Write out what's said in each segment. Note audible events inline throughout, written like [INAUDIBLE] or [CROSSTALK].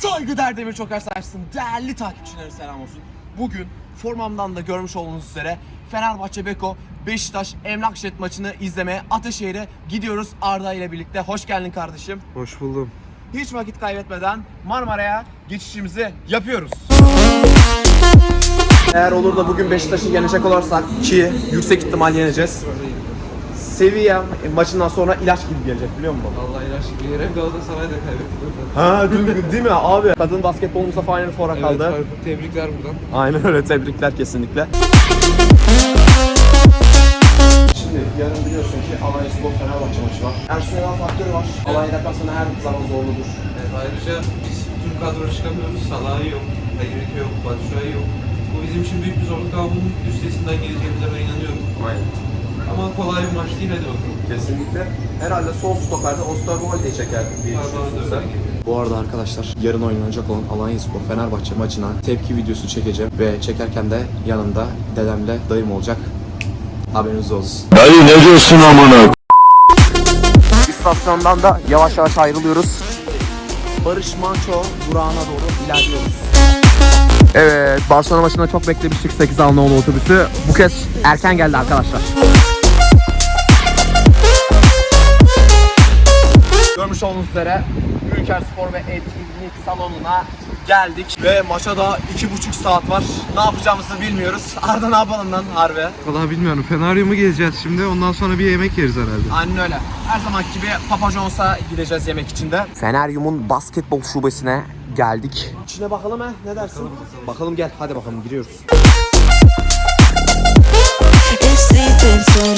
Saygıdeğer Demir Çoker Sarsın değerli takipçilerine selam olsun. Bugün formamdan da görmüş olduğunuz üzere Fenerbahçe Beko Beşiktaş Emlak Jet maçını izlemeye Ataşehir'e gidiyoruz Arda ile birlikte. Hoş geldin kardeşim. Hoş buldum. Hiç vakit kaybetmeden Marmara'ya geçişimizi yapıyoruz. Eğer olur da bugün Beşiktaş'ı yenecek olursak ki yüksek ihtimal yeneceğiz. Seviye maçından sonra ilaç gibi gelecek biliyor musun? Vallahi ilaç gibi. Hem Galatasaray'da kaybettik. Ha dün değil mi abi? Kadın basketbolumuza Final Four'a Evet, kaldı. Faruk, tebrikler buradan. Aynen öyle tebrikler kesinlikle. Şimdi yarın biliyorsun ki Alanya Spor Fenerbahçe maçı var. Ersun Yanal faktörü var. Alanya deplasmanı her zaman zorludur. Evet, ayrıca biz tüm kadroya çıkamıyoruz. Salah'ı yok, Hayırlık yok, Batshuayi yok. Bu bizim için büyük bir zorluk ama bunun üstesinden geleceğimize ben inanıyorum. Aynen. Ama kolay bir maç değil hadi bakalım. Kesinlikle. Herhalde sol stoperde Osterwolde'yi çeker diye düşünüyorsun sen. Bu arada arkadaşlar yarın oynanacak olan Alanya Spor Fenerbahçe maçına tepki videosu çekeceğim ve çekerken de yanımda dedemle dayım olacak. Haberiniz olsun. Dayı ne diyorsun amına? İstasyondan da yavaş yavaş ayrılıyoruz. Barış Manço durağına doğru ilerliyoruz. Evet, Barcelona maçında çok beklemiştik 8 Alnıoğlu otobüsü. Bu kez erken geldi arkadaşlar. Görmüş olduğunuz üzere Ülker Spor ve Etkinlik Salonu'na geldik. Ve maça da 2,5 saat var. Ne yapacağımızı bilmiyoruz. Arda ne yapalım lan harbi? Valla bilmiyorum. Feneryum'a gezeceğiz şimdi. Ondan sonra bir yemek yeriz herhalde. Aynen öyle. Her zaman gibi Papa John's'a gideceğiz yemek için de. Feneryum'un basketbol şubesine geldik. İçine bakalım he. Ne dersin? Bakalım, gel. Hadi bakalım giriyoruz.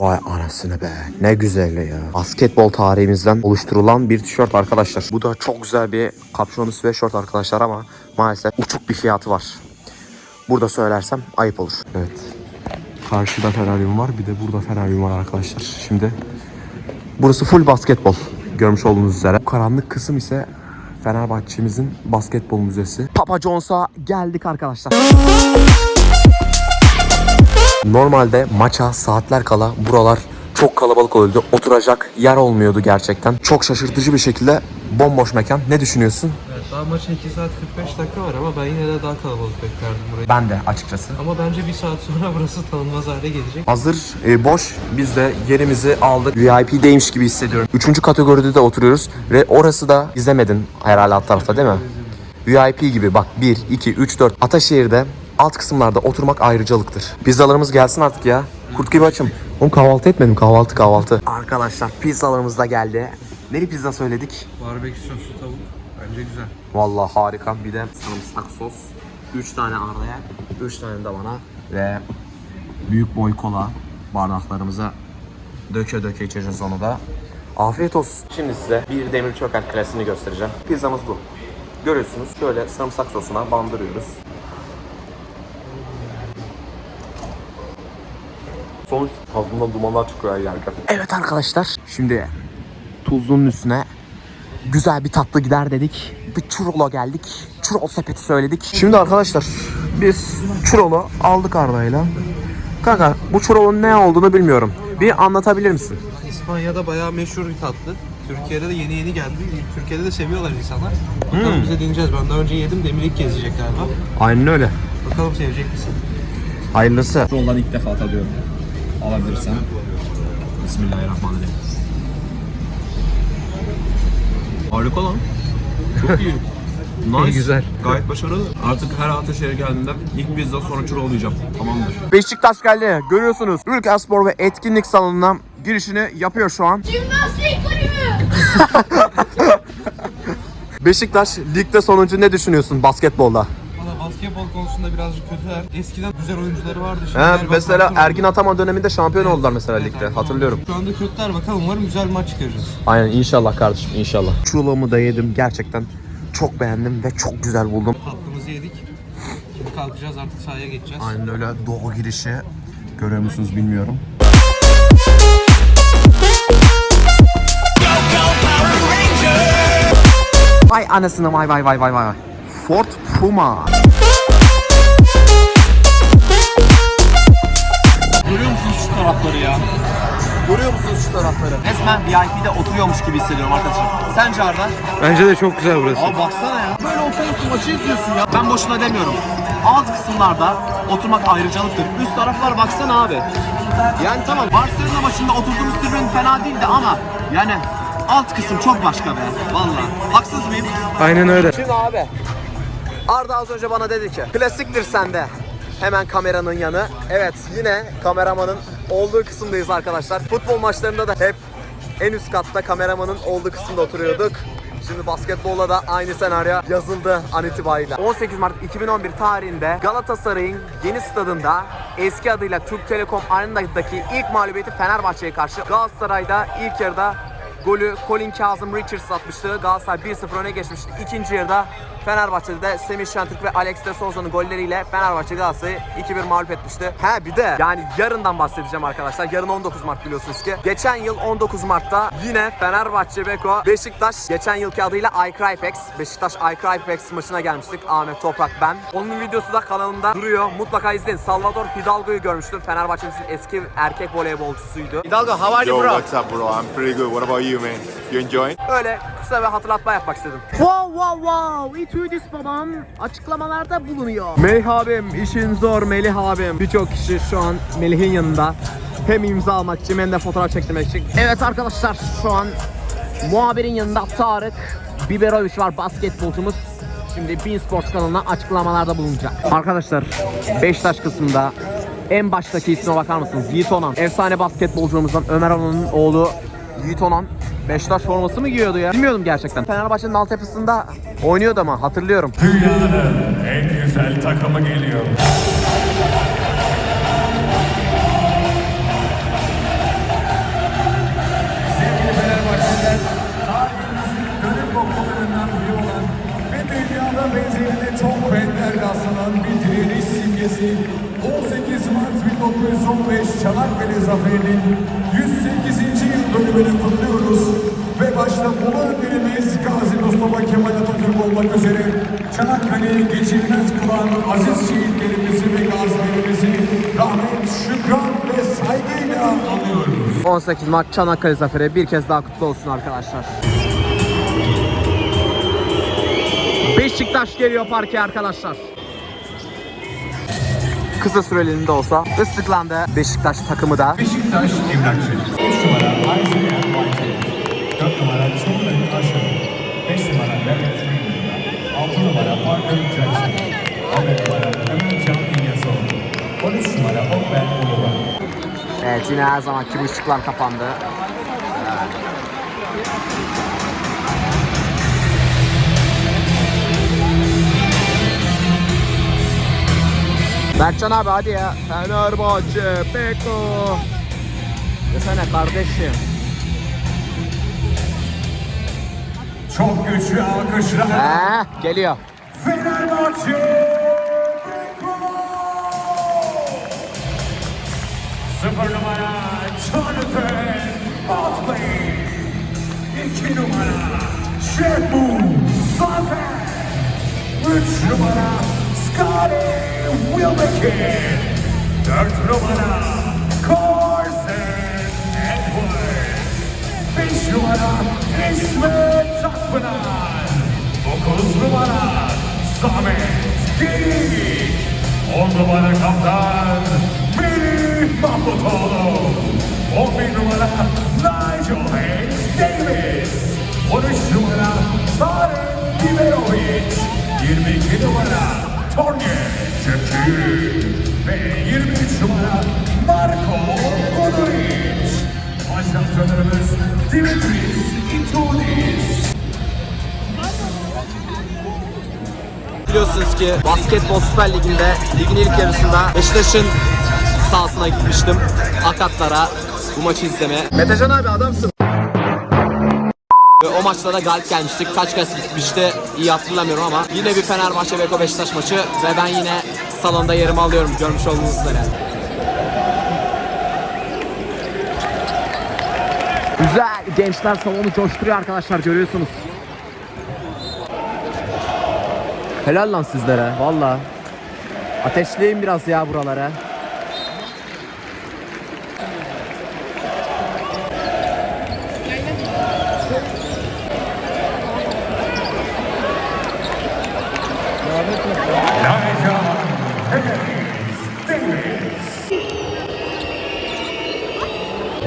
Vay anasını be. Ne güzel ya. Basketbol tarihimizden oluşturulan bir tişört arkadaşlar. Bu da çok güzel bir kapşonlu sweatshirt arkadaşlar ama maalesef uçuk bir fiyatı var. Burada söylersem ayıp olur. Evet. Karşıda Feneryum var. Bir de burada Feneryum var arkadaşlar. Şimdi Burası full basketbol. Görmüş olduğunuz üzere. Bu karanlık kısım ise Fenerbahçe'mizin basketbol müzesi. Papa John's'a geldik arkadaşlar. Normalde maça saatler kala buralar çok kalabalık oluyordu. Oturacak yer olmuyordu gerçekten. Çok şaşırtıcı bir şekilde bomboş mekan. Ne düşünüyorsun? Evet, daha maça 2 saat 45 dakika var ama ben yine de daha kalabalık beklerdim burayı. Ben de açıkçası. Ama bence bir saat sonra [LAUGHS] burası tanınmaz hale gelecek. Hazır e, boş. Biz de yerimizi aldık. VIP'deymiş gibi hissediyorum. Üçüncü kategoride de oturuyoruz. Ve orası da izlemedin herhalde alt tarafta değil mi? VIP gibi bak 1, 2, 3, 4. Ataşehir'de alt kısımlarda oturmak ayrıcalıktır. Pizzalarımız gelsin artık ya. Kurt gibi açım. Oğlum kahvaltı etmedim. Kahvaltı kahvaltı. Arkadaşlar pizzalarımız da geldi. Neli pizza söyledik? Barbekü soslu tavuk. Bence güzel. Vallahi harika. Bir de sarımsak sos. 3 tane Arda'ya, 3 tane de bana ve büyük boy kola bardaklarımıza döke döke içeceğiz onu da. Afiyet olsun. Şimdi size bir demir çöker klasini göstereceğim. Pizzamız bu. Görüyorsunuz şöyle sarımsak sosuna bandırıyoruz. Sonuç ağzımdan dumanlar çıkıyor yerken. Evet arkadaşlar. Şimdi tuzlunun üstüne güzel bir tatlı gider dedik. Bir churro geldik. Churro sepeti söyledik. Şimdi arkadaşlar biz churro aldık Arda'yla. Kanka bu churro'nun ne olduğunu bilmiyorum. Bir anlatabilir misin? İspanya'da bayağı meşhur bir tatlı. Türkiye'de de yeni yeni geldi. Türkiye'de de seviyorlar insanlar. Bakalım bize deneyeceğiz. Ben daha önce yedim. Demirlik gezecek galiba. Aynen öyle. Bakalım sevecek misin? Hayırlısı. Churro'ları ilk defa tadıyorum. Alabilirsem. Bismillahirrahmanirrahim. Harika lan. Çok iyi. [LAUGHS] Nice. Güzel. Gayet başarılı. Artık her Ataşehir'e geldiğimde ilk pizza sonra çuro olacağım. Tamamdır. Beşiktaş geldi. Görüyorsunuz. Ülker Spor ve Etkinlik Salonu'na girişini yapıyor şu an. Jimnastik kulübü. [LAUGHS] Beşiktaş ligde sonuncu ne düşünüyorsun basketbolda? Basketbol konusunda birazcık kötüler. Eskiden güzel oyuncuları vardı. Şimdi He, mesela. Ergin Ataman döneminde şampiyon oldular mesela ligde. Hatırlıyorum. Şu anda kötüler bakalım. Umarım güzel bir maç çıkarırız. Aynen inşallah kardeşim inşallah. Çuğlamı da yedim gerçekten çok beğendim ve çok güzel buldum. Tatlımızı yedik. Şimdi kalkacağız artık sahaya geçeceğiz. Aynen öyle doğu girişi. Görüyor musunuz bilmiyorum. Vay anasını vay vay vay vay vay. Ford Puma. VIP'de oturuyormuş gibi hissediyorum arkadaşlar. Sence Arda? Bence de çok güzel burası. Abi baksana ya. Böyle oturuyorsun maçı izliyorsun ya. Ben boşuna demiyorum. Alt kısımlarda oturmak ayrıcalıktır. Üst taraflar baksana abi. Yani tamam Barcelona maçında oturduğumuz tribün fena değildi ama yani alt kısım çok başka be. Vallahi. Haksız mıyım? Aynen öyle. Şimdi abi Arda az önce bana dedi ki klasiktir sende. Hemen kameranın yanı. Evet yine kameramanın olduğu kısımdayız arkadaşlar. Futbol maçlarında da hep en üst katta kameramanın olduğu kısımda oturuyorduk. Şimdi basketbolla da aynı senaryo yazıldı an itibariyle. 18 Mart 2011 tarihinde Galatasaray'ın yeni stadında eski adıyla Türk Telekom Arena'daki ilk mağlubiyeti Fenerbahçe'ye karşı Galatasaray'da ilk yarıda Golü Colin Kazım Richards atmıştı. Galatasaray 1-0 öne geçmişti. İkinci yarıda Fenerbahçe'de de Semih Şentürk ve Alex de Souza'nın golleriyle Fenerbahçe Galatasaray'ı 2-1 mağlup etmişti. Ha bir de yani yarından bahsedeceğim arkadaşlar. Yarın 19 Mart biliyorsunuz ki. Geçen yıl 19 Mart'ta yine Fenerbahçe Beko Beşiktaş geçen yılki adıyla iCrypex Beşiktaş iCrypex maçına gelmiştik. Ahmet Toprak ben. Onun videosu da kanalımda duruyor. Mutlaka izleyin. Salvador Hidalgo'yu görmüştüm. Fenerbahçe'mizin eski erkek voleybolcusuydu. Hidalgo how are Yo, what's up, bro? I'm pretty good. What about you, man? You enjoying? Öyle kısa bir hatırlatma yapmak istedim. Wow wow wow İtüdüs babam açıklamalarda bulunuyor. Melih abim işin zor Melih abim. Birçok kişi şu an Melih'in yanında. Hem imza almak için hem de fotoğraf çektirmek için. Evet arkadaşlar şu an muhabirin yanında Tarık Biberovic var basketbolcumuz. Şimdi Bean Sports kanalına açıklamalarda bulunacak. Arkadaşlar Beşiktaş kısmında en baştaki isme bakar mısınız? Yiğit Onan. Efsane basketbolcumuzdan Ömer Onan'ın oğlu Yiğit Onan. Beşiktaş forması mı giyiyordu ya? Bilmiyordum gerçekten. Fenerbahçe'nin altyapısında oynuyordu ama hatırlıyorum. Dünyanın en güzel takımı geliyor. Sevgili Fenerbahçeliler, tarihimizin dönüm noktalarından biri olan ve dünyada benzerine çok benzer rastlanan bir direniş simgesi 18 Mart 1915 Çanakkale Zaferi'nin 108. yıl dönümünü kutluyoruz ve başta ulu önderimiz Gazi Mustafa Kemal Atatürk olmak üzere Çanakkale'yi geçilmez kılan aziz şehitlerimizi ve gazilerimizi rahmet, şükran ve saygıyla anıyoruz. 18 Mart Çanakkale Zaferi bir kez daha kutlu olsun arkadaşlar. Beşiktaş geliyor parke arkadaşlar. Kısa süreliğinde olsa ıslıklandı Beşiktaş takımı da. Beşiktaş Emlakçı. 3 numara White. 4 numara Çorlu Aşağı. 5 numara Mehmet Münir. 6 numara Parker Jackson. 11 numara Ömercan İlyasoğlu. 13 numara Okben Uluban. Evet yine her zamanki bu ışıklar kapandı. Berkcan abi hadi ya. Fenerbahçe, Beko. Desene kardeşim. Çok güçlü alkışlar. He, geliyor. Fenerbahçe Sıfır numara Jonathan Otley İki numara Şebu Zafer Üç numara Scotty Wilbekin Dört numara Carson Edwards. Beş numara İsmet Akpınar. Dokuz numara Samet Geyik. On numara kaptan Melih Mahmutoğlu. On bir numara Nigel Hayes Davis. On üç numara Tarık Biberovic Yirmi Torge Çekir Ve yirmi üç numara Marco Godoric Maç antrenörümüz Dimitris Itoudis Biliyorsunuz ki Basketbol Süper Ligi'nde ligin ilk yarısında Beşiktaş'ın sahasına gitmiştim. Akatlara bu maçı izlemeye. Metecan abi adamsın. Ve o maçta da galip gelmiştik. Kaç kaç gitmişti iyi hatırlamıyorum ama yine bir Fenerbahçe Beko Beşiktaş maçı ve ben yine salonda yerimi alıyorum görmüş olduğunuz üzere. Güzel gençler salonu coşturuyor arkadaşlar görüyorsunuz. Helal lan sizlere valla. Ateşleyin biraz ya buralara.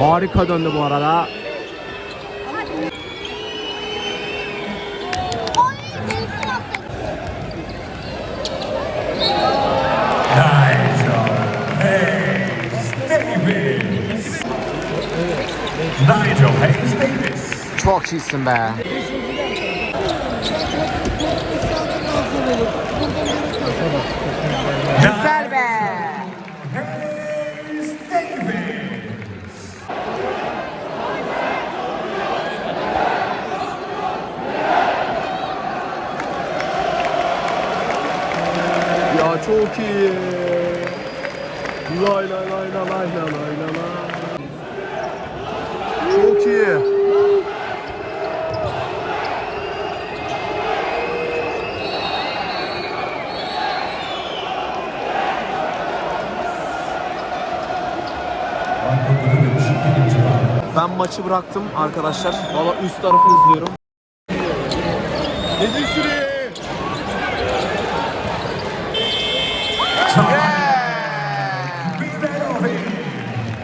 Harika döndü bu arada. Çok iyisin be. Çok iyi. Lay lay lay lay lay lay lay lay. Çok iyi. Ben maçı bıraktım arkadaşlar. Valla üst tarafı izliyorum.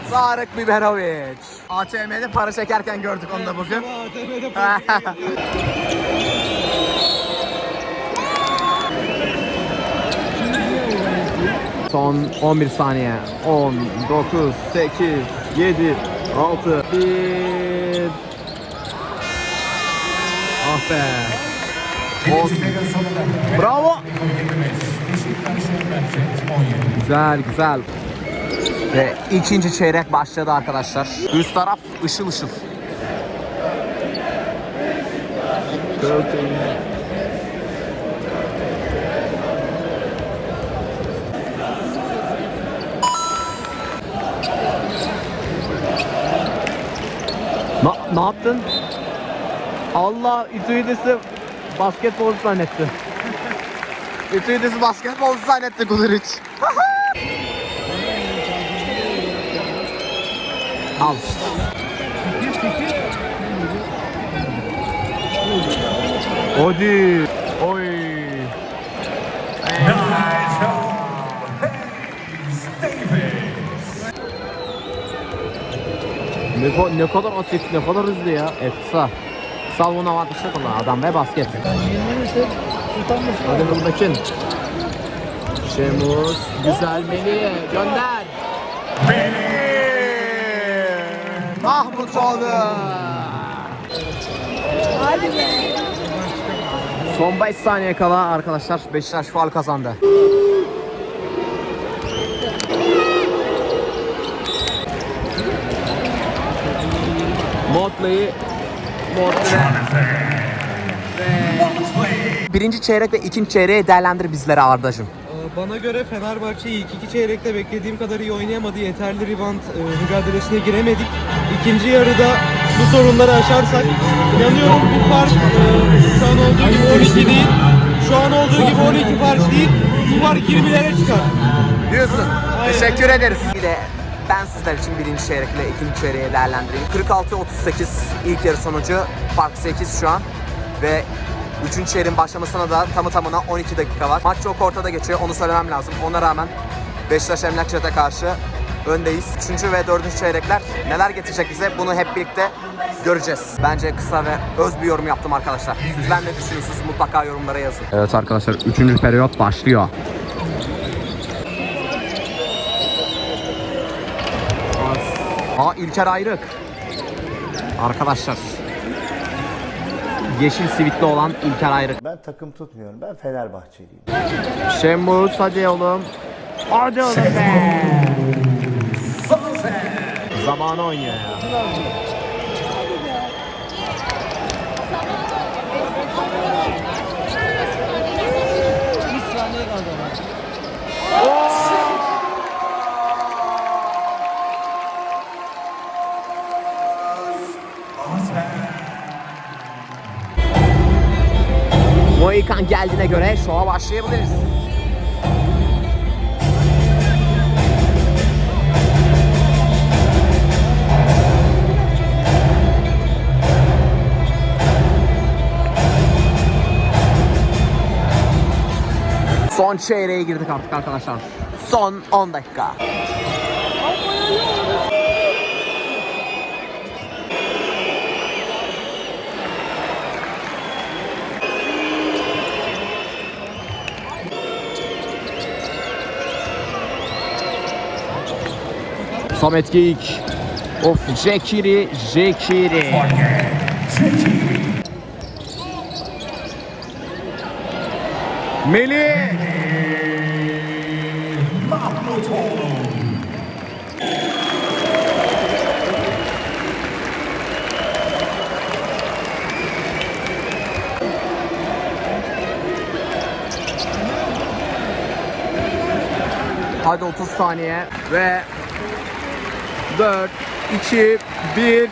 Tarık Biberovic. ATM'de para çekerken gördük onu da bugün. [LAUGHS] Son 11 saniye. 10, 9, 8, 7, 6, 1. Ah be. Bravo. Güzel güzel. Ve ikinci çeyrek başladı arkadaşlar. Üst taraf ışıl ışıl. Na, ne yaptın? Allah Ütüydüsü basketbolcu zannetti. Ütüydüsü basketbolcu zannetti Guduric. Al işte. Hadi. Oy. Ne, ne kadar atik, ne kadar hızlı ya. Efsa. Sal bunu avantajlı kullan adam ve basket. Hadi Nurbekin. Şemus. Güzel Melih. Gönder. Mahmut oldu. Son 5 saniye kala arkadaşlar Beşiktaş faul kazandı. Motley Motley Birinci çeyrek ve ikinci çeyreği değerlendir bizlere Ardacığım. Bana göre Fenerbahçe ilk iki çeyrekte beklediğim kadar iyi oynayamadı. Yeterli rebound e, mücadelesine giremedik. İkinci yarıda bu sorunları aşarsak inanıyorum bu fark e, şu an olduğu gibi 12 değil. Şu an olduğu gibi 12 fark değil. Bu fark 20'lere çıkar. Diyorsun. Aynen. Teşekkür ederiz. Bir de ben sizler için birinci çeyrekle ikinci çeyreği değerlendireyim. 46-38 ilk yarı sonucu. Fark 8 şu an. Ve üçüncü çeyreğin başlamasına da tamı tamına 12 dakika var. Maç çok ortada geçiyor. Onu söylemem lazım. Ona rağmen Beşiktaş Emlakçı'ya karşı öndeyiz. Üçüncü ve dördüncü çeyrekler neler getirecek bize bunu hep birlikte göreceğiz. Bence kısa ve öz bir yorum yaptım arkadaşlar. Sizler ne düşünüyorsunuz? Mutlaka yorumlara yazın. Evet arkadaşlar üçüncü periyot başlıyor. Aa İlker Ayrık. Arkadaşlar. Yeşil sivitli olan İlker Ayrık. Ben takım tutmuyorum. Ben Fenerbahçeliyim. Şemus hadi oğlum. Hadi oğlum be. Zamanı oynuyor ya. Moikan geldiğine göre şova başlayabiliriz. Son çeyreğe girdik artık arkadaşlar. Son 10 dakika. Samet Geyik. Of Jekiri, Jekiri. Melih. Hadi 30 saniye ve 4, 2, 1.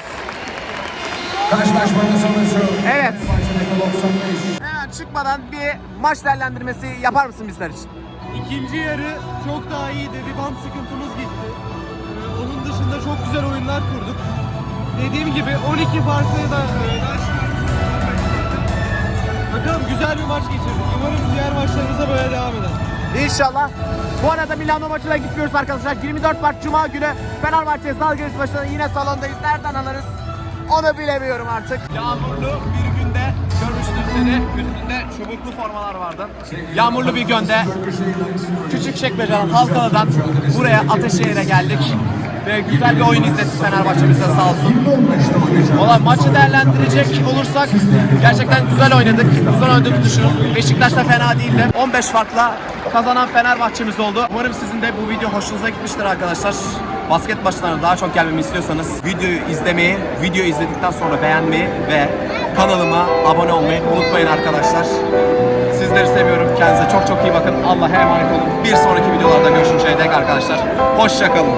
Karşılaşmanın sonucu. Evet. Fenerbahçe 95. Hemen çıkmadan bir maç değerlendirmesi yapar mısın bizler için? İkinci yarı çok daha iyiydi. Rebound sıkıntımız gitti. Ee, Onun dışında çok güzel oyunlar kurduk. Dediğim gibi 12 farklı da e, Bakalım güzel bir maç geçirdik. Umarım diğer maçlarımıza böyle devam eder. İnşallah. Bu arada Milano maçına gitmiyoruz arkadaşlar. 24 Mart Cuma günü Fenerbahçe Salgiris maçında yine salondayız. Nereden alırız? Onu bilemiyorum artık. Yağmurlu bir günde görmüştüm seni. Üstünde çubuklu formalar vardı. Yağmurlu bir günde küçük çekmeceden Halkalı'dan buraya Ateşehir'e geldik. Ve güzel bir oyun izletti Fenerbahçe bize sağ olsun. Valla maçı değerlendirecek olursak gerçekten güzel oynadık. Güzel oynadığımızı düşünüyorum. Beşiktaş da fena değildi. 15 farkla kazanan Fenerbahçe'miz oldu. Umarım sizin de bu video hoşunuza gitmiştir arkadaşlar. Basket maçlarına daha çok gelmemi istiyorsanız videoyu izlemeyi, video izledikten sonra beğenmeyi ve kanalıma abone olmayı unutmayın arkadaşlar. Sizleri seviyorum. Kendinize çok çok iyi bakın. Allah'a emanet olun. Bir sonraki videolarda görüşünceye dek arkadaşlar. Hoşçakalın.